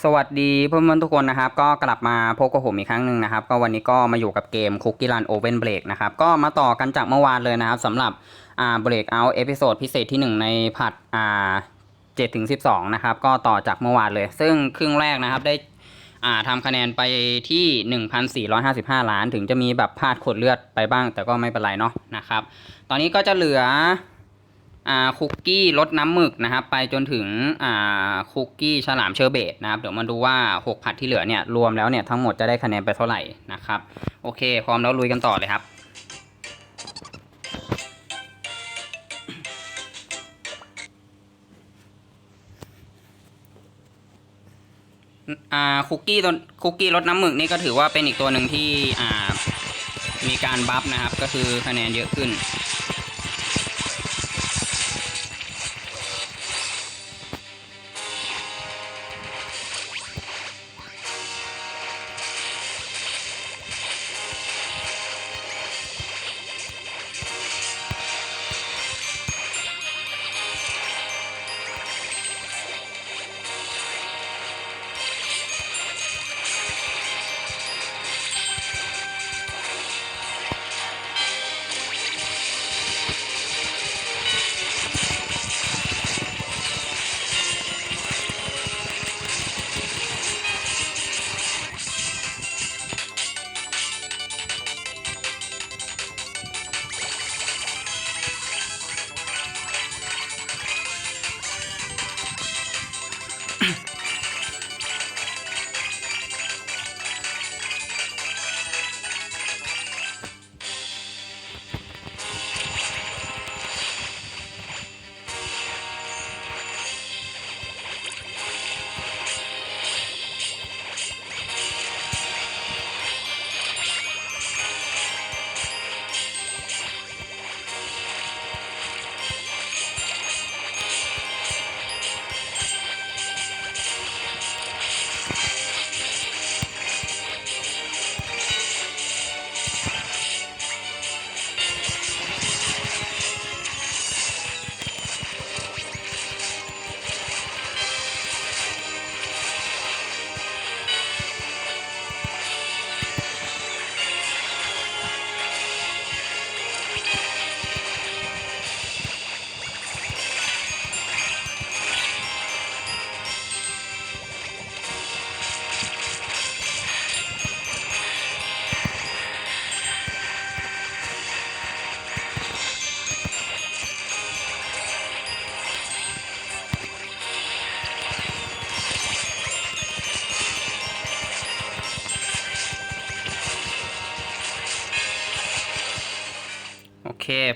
สวัสดีเพื่อนๆทุกคนนะครับ ก็กลับมาพบกับผมอีกครั้งหนึ่งนะครับ ก็วันนี้ก็มาอยู่กับเกม Cookie Run Oven Break นะครับ ก็มาต่อกันจากเมื่อวานเลยนะครับสำหรับอ่า Breakout เอพิโซดพิเศษที่ 1 ในผัดอ่า7ถึง12นะครับ ก็ต่อจากเมื่อวานเลย ซึ่งครึ่งแรกนะครับได้อ่าทำคะแนนไปที่ 1,455 ล้าน ถึงจะมีแบบพลาดขดเลือดไปบ้าง แต่ก็ไม่เป็นไรเนาะนะครับ ตอนนี้ก็จะเหลือ คุกกี้รสน้ำหมึกนะครับไปจนถึงคุกกี้ฉลามเชอร์เบตนะครับเดี๋ยวมาดูว่า 6 ผัดที่เหลือเนี่ยรวมแล้วเนี่ยทั้งหมดจะได้คะแนนไปเท่าไหร่นะครับโอเค พร้อมแล้วลุยกันต่อเลยครับคุกกี้ตัวคุกกี้รสน้ำหมึกนี่ก็ถือว่าเป็นอีกตัวหนึ่งที่มีการบัฟนะครับก็คือคะแนนเยอะขึ้น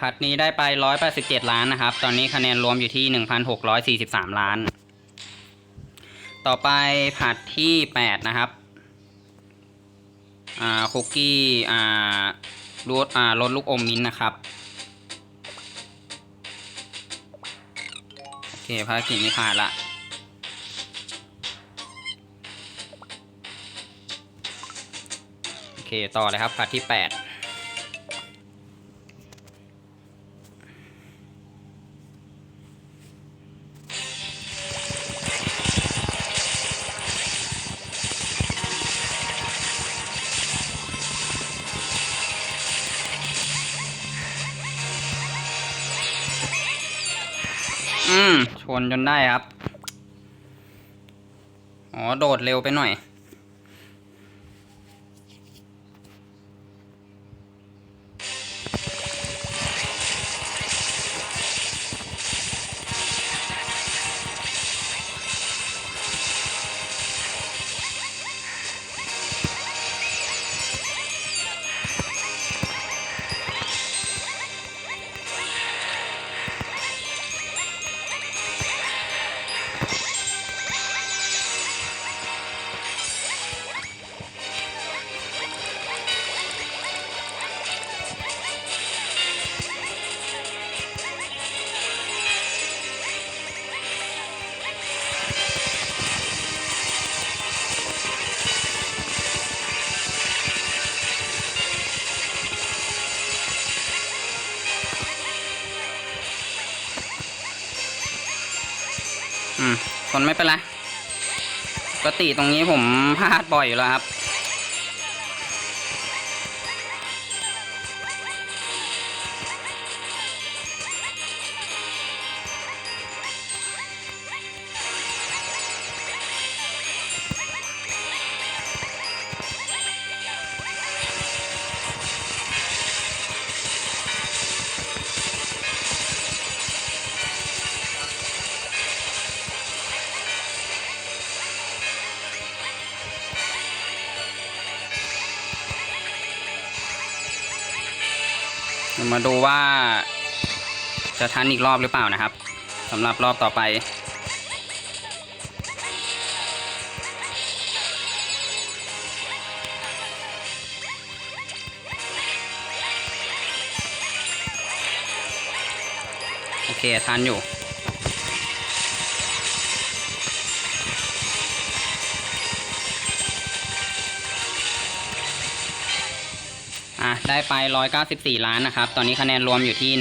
พัดนี้ได้ไป 187 ล้านนะครับ ตอนนี้คะแนนรวมอยู่ที่ 1,643 ล้าน ต่อไปผัดที่ 8 นะครับอ่าคุกกี้อ่ารสอ่ารสลูกอมมิ้นท์นะครับโอเคภารกิจนี้ผ่านละโอเคต่อเลยครับผัดที่ 8 มชนจนได้ครับ อ๋อ โดดเร็วไปหน่อย อนไม่เป็นไรปกติตรงนี้ผมพลาดบ่อยอยู่แล้วครับ มาดูว่า จะทันอีกรอบหรือเปล่านะครับสำหรับรอบต่อไป โอเคทันอยู่ อะได้ไป 194 ล้านนะครับ ตอนนี้คะแนนรวมอยู่ที่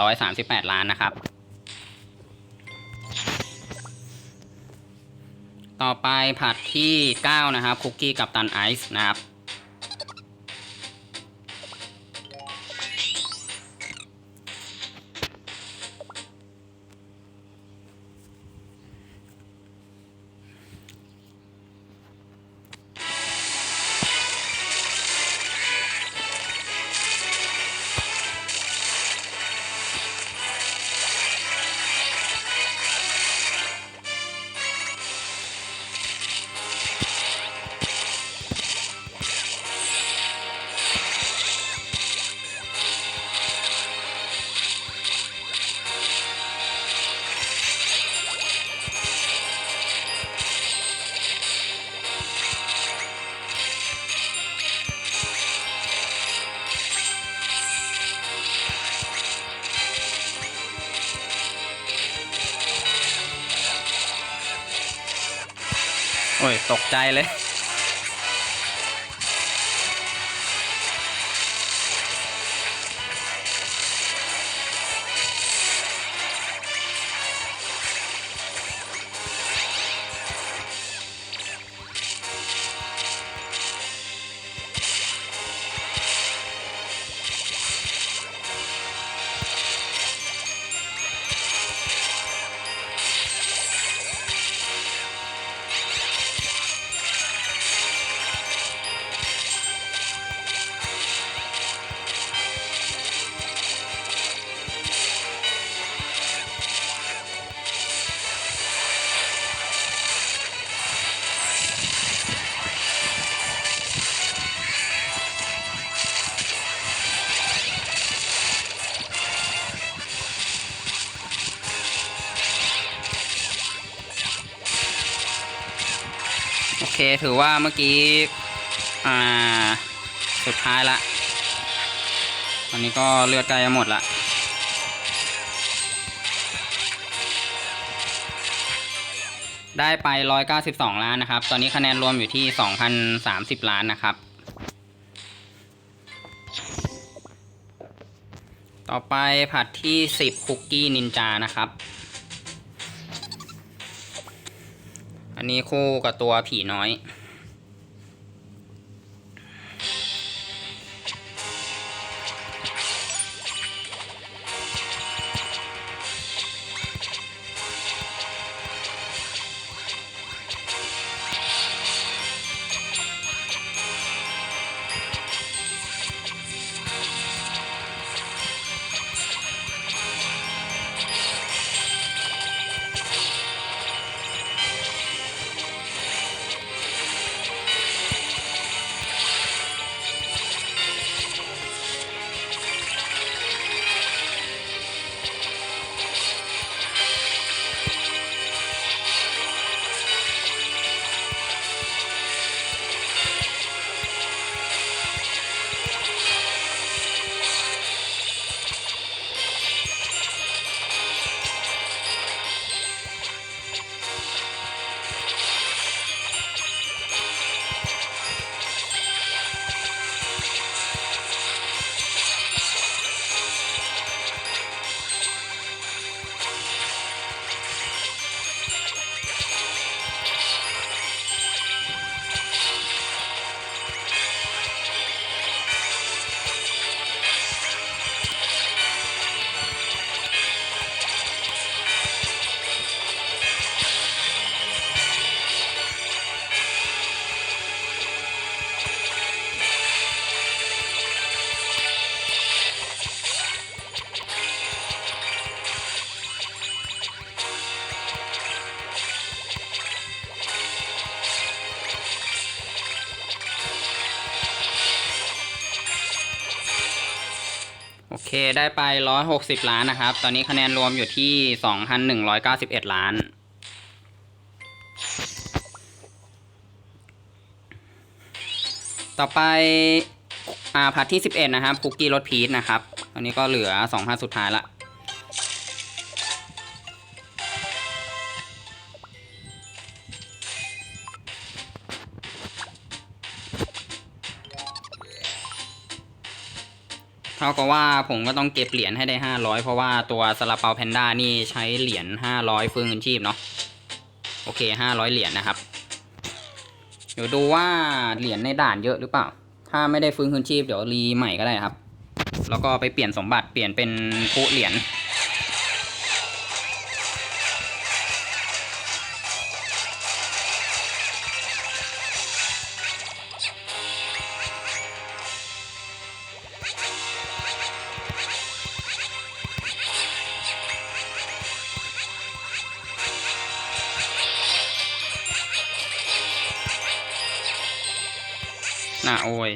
1,838 ล้านนะครับ ต่อไปผัดที่ 9 นะครับ คุกกี้กับตันไอซ์นะครับ กใจเลย โอเคถือว่าเมื่อกี้ อ่า สุดท้ายละตอนนี้ก็เลือดใกล้จะหมดละได้ไป 192 ล้านนะครับ ตอนนี้คะแนนรวมอยู่ที่ 2,030 ล้านนะครับ ต่อไปผัดที่ 10 คุกกี้นินจานะครับ อันนี้คู่กับตัวผีน้อย ได้ไป 160 ล้านนะครับ ตอนนี้คะแนนรวมอยู่ที่ 2,191 ล้าน ต่อไปอ่าพาร์ทที่ 11 นะครับคุกกี้รสพีชนะครับ ตอนนี้ก็เหลือ 2พาร์ทสุดท้ายละ ว่าผมก็ต้องเก็บเหรียญให้ได้ห้าร้อยเพราะว่าตัวซาลาเปาแพนด้านี่ใช้เหรียญห้าร้อยฟื้นคืนชีพเนาะโอเคห้าร้อยเหรียญนะครับ เดี๋ยวดูว่าเหรียญในด่านเยอะหรือเปล่า ถ้าไม่ได้ฟื้นคืนชีพเดี๋ยวรีใหม่ก็ได้ครับ แล้วก็ไปเปลี่ยนสมบัติเปลี่ยนเป็นคู่เหรียญ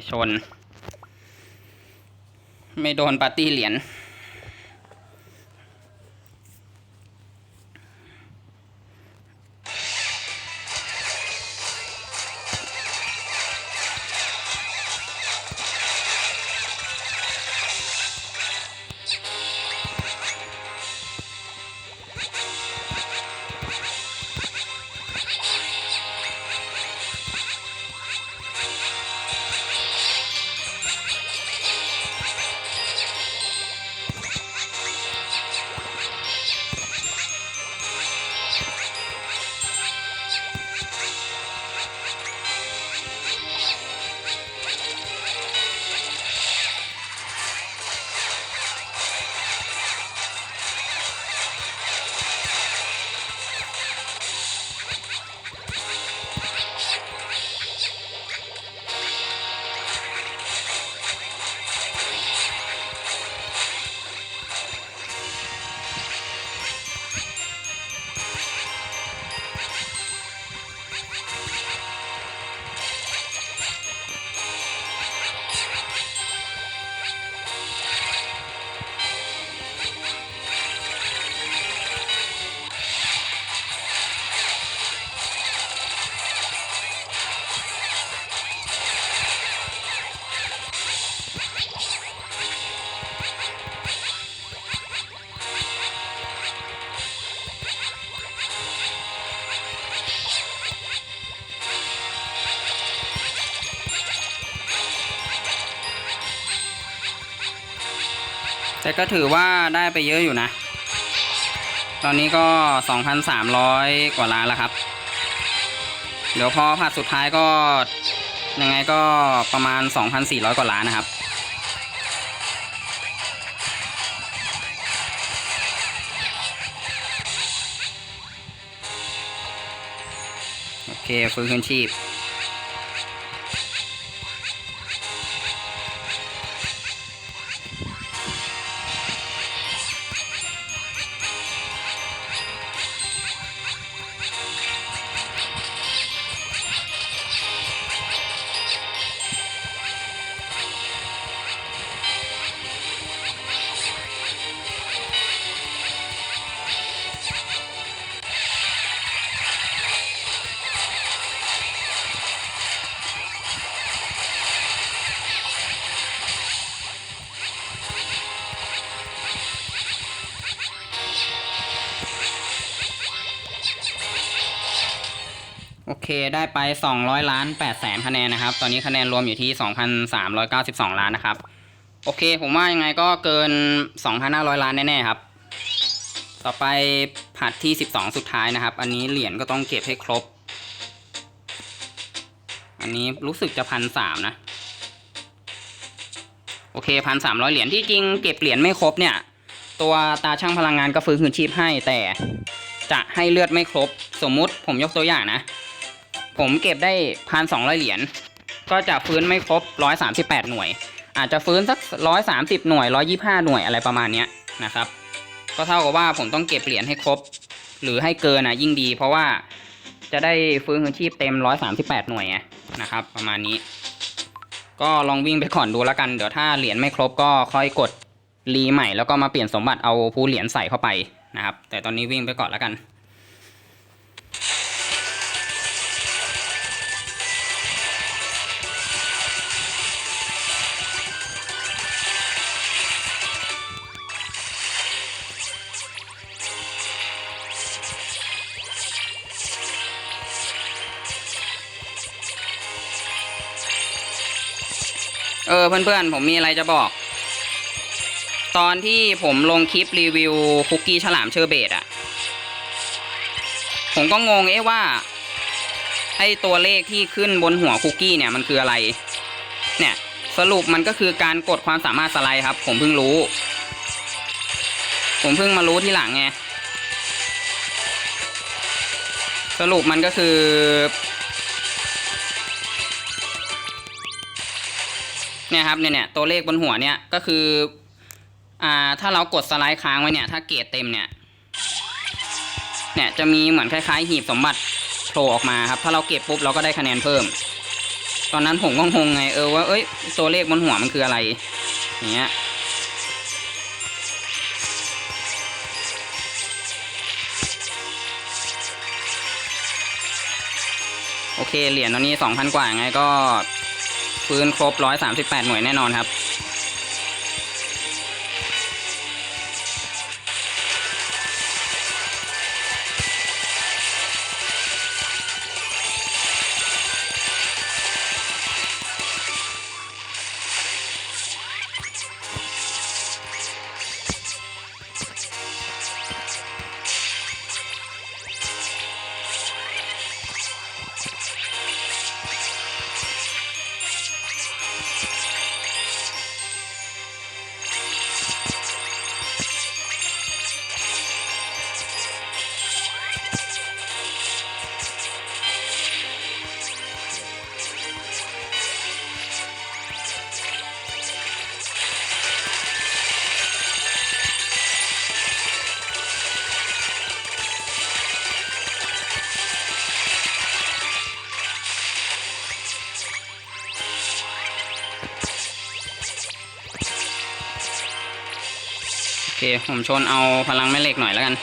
ชน ไม่โดนปาร์ตี้เหรียญ แต่ก็ถือว่าได้ไปเยอะอยู่นะ ตอนนี้ก็ 2,300 กว่าล้านแล้วครับ เดี๋ยวพอผัดสุดท้ายก็ยังไงก็ประมาณ 2,400 กว่าล้านนะครับ โอเค ฟื้นคืนชีพ เคได้ไป 200 ล้าน8แสนคะแนนนะครับ ตอนนี้คะแนนรวมอยู่ที่ 2,392 ล้านนะครับ โอเค ผมว่ายังไงก็เกิน 2,500 ล้านแน่ๆครับ ต่อไปผัดที่ 12 สุดท้ายนะครับ อันนี้เหรียญก็ต้องเก็บให้ครบ อันนี้รู้สึกจะพันสามนะ โอเคพันสามร้อยเหรียญที่จริงเก็บเหรียญไม่ครบเนี่ย ตัวตาช่างพลังงานก็ฟื้นคืนชีพให้แต่จะให้เลือดไม่ครบ สมมุติผมยกตัวอย่างนะ ผมเก็บได้พันสองร้อยเหรียญก็จะฟื้นไม่ครบร้อยสามสิบแปดหน่วย อาจจะฟื้นสักร้อยสามสิบหน่วยร้อยี่ห้าหน่วยอะไรประมาณเนี้ยนะครับ ก็เท่ากับว่าผมต้องเก็บเหรียญให้ครบ หรือให้เกินนะยิ่งดี เพราะว่าจะได้ฟื้นคืนชีพเต็มร้อยสามสิบแปดหน่วยนะครับ ประมาณนี้ ก็ลองวิ่งไปก่อนดูแล้วกันเดี๋ยวถ้าเหรียญไม่ครบก็ค่อยกดรีใหม่แล้วก็มาเปลี่ยนสมบัติเอาผู้เหรียญใส่เข้าไปนะครับ แต่ตอนนี้วิ่งไปก่อนแล้วกัน ออเพื่อนๆ ผมมีอะไรจะบอก ตอนที่ผมลงคลิปรีวิวคุกกี้ฉลามเชอร์เบตอะผมก็งงเอ๊ะว่า ไอตัวเลขที่ขึ้นบนหัวคุกกี้เนี่ยมันคืออะไร เนี่ยสรุปมันก็คือการกดความสามารถสไลด์ครับ ผมเพิ่งรู้ ผมเพิ่งมารู้ที่หลังไงสรุปมันก็คือ เนี่ยครับเนี่ยเนี่ยตัวเลขบนหัวเนี่ยก็คืออ่าถ้าเรากดสไลด์ค้างไว้เนี่ยถ้าเกรดเต็มเนี่ยเนี่ยจะมีเหมือนคล้ายๆ หีบสมบัติโผล่ออกมาครับ ถ้าเราเก็บปุ๊บเราก็ได้คะแนนเพิ่ม ตอนนั้นผมก็งงไงเออว่าเอ้ยตัวเลขบนหัวมันคืออะไรอย่างเงี้ยโอเคเหรียญตอนนี้สองพันกว่าไงก็ ฟื้นครบร้อยสามสิบแปดหน่วยแน่นอนครับ ค ผมชนเอาพลังแม่เหล็กหน่อยแล้วกัน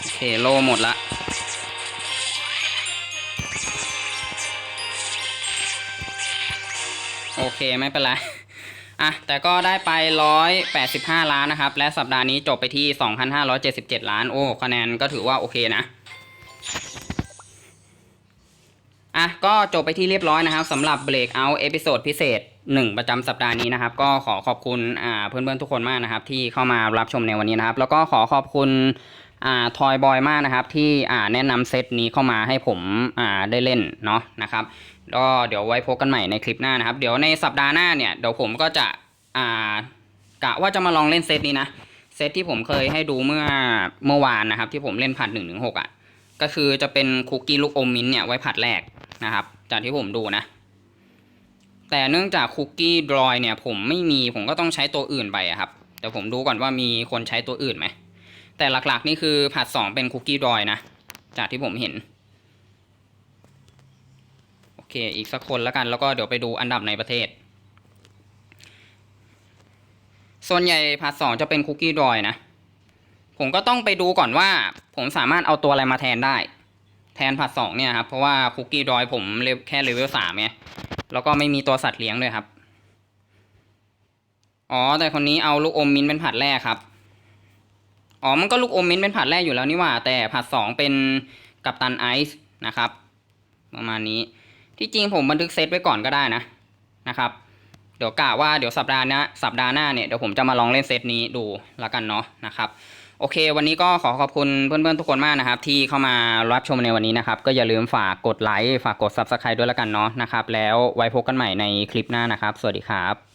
โอเคโลหมดละโอเคไม่เป็นไรอะแต่ก็ได้ไป 185 ล้านนะครับ และสัปดาห์นี้จบไปที่ 2,577 ล้าน โอ้คะแนนก็ถือว่าโอเคนะ ก็จบไปที่เรียบร้อยนะครับสำหรับ Breakout เอพิโซดพิเศษ 1 ประจำสัปดาห์นี้นะครับ ก็ขอขอบคุณอ่าเพื่อนๆทุกคนมากนะครับ ที่เข้ามารับชมในวันนี้นะครับ แล้วก็ขอขอบคุณอ่าทอยบอยมากนะครับที่อ่าแนะนำเซตนี้เข้ามาให้ผมอ่าได้เล่นเนาะนะครับก็เดี๋ยวไว้พบกันใหม่ในคลิปหน้านะครับ เดี๋ยวในสัปดาห์หน้าเนี่ยเดี๋ยวผมก็จะอ่ากะว่าจะมาลองเล่นเซตนี้นะเซตที่ผมเคยให้ดูเมื่อเมื่อวานนะครับ ที่ผมเล่นผัดหนึ่งถึงหกอะก็คือจะเป็นคุกกี้ลูกอมมิ้นเนี่ยไว้ผัดแรก นะครับจากที่ผมดูนะ แต่เนื่องจากคุกกี้ดรอยเนี่ยผมไม่มีผมก็ต้องใช้ตัวอื่นไปครับแต่ผมดูก่อนว่ามีคนใช้ตัวอื่นไหมแต่หลักๆนี่คือผัดสองเป็นคุกกี้ดรอยนะ จากที่ผมเห็นโอเคอีกสักคนแล้วกันแล้วก็เดี๋ยวไปดูอันดับในประเทศส่วนใหญ่ผัดสองจะเป็นคุกกี้ดรอยนะ ผมก็ต้องไปดูก่อนว่า ผมสามารถเอาตัวอะไรมาแทนได้ แทนผัดสองเนี่ยครับ เพราะว่าคุกกี้ดอยผมเลแค่เลเวลสามไงแล้วก็ไม่มีตัวสัตว์เลี้ยงด้วยครับ อ๋อ แต่คนนี้เอาลูกอมมิ้นท์เป็นผัดแรกครับ อ๋อ มันก็ลูกอมมิ้นท์เป็นผัดแรกอยู่แล้วนี่ว่า แต่ผัดสองเป็นกัปตันไอซ์นะครับ ประมาณนี้ ที่จริงผมบันทึกเซตไว้ก่อนก็ได้นะนะครับ เดี๋ยวกะว่าเดี๋ยวสัปดาห์หน้าสัปดาห์หน้าเนี่ยเดี๋ยวผมจะมาลองเล่นเซตนี้ดูแล้วกันเนาะนะครับ โอเค วันนี้ก็ขอขอบคุณเพื่อนๆทุกคนมากนะครับ ที่เข้ามารับชมในวันนี้นะครับ ก็อย่าลืมฝากกดไลค์ฝากกด Subscribe ด้วยละกันเนาะนะครับ แล้วไว้พบกันใหม่ในคลิปหน้านะครับ สวัสดีครับ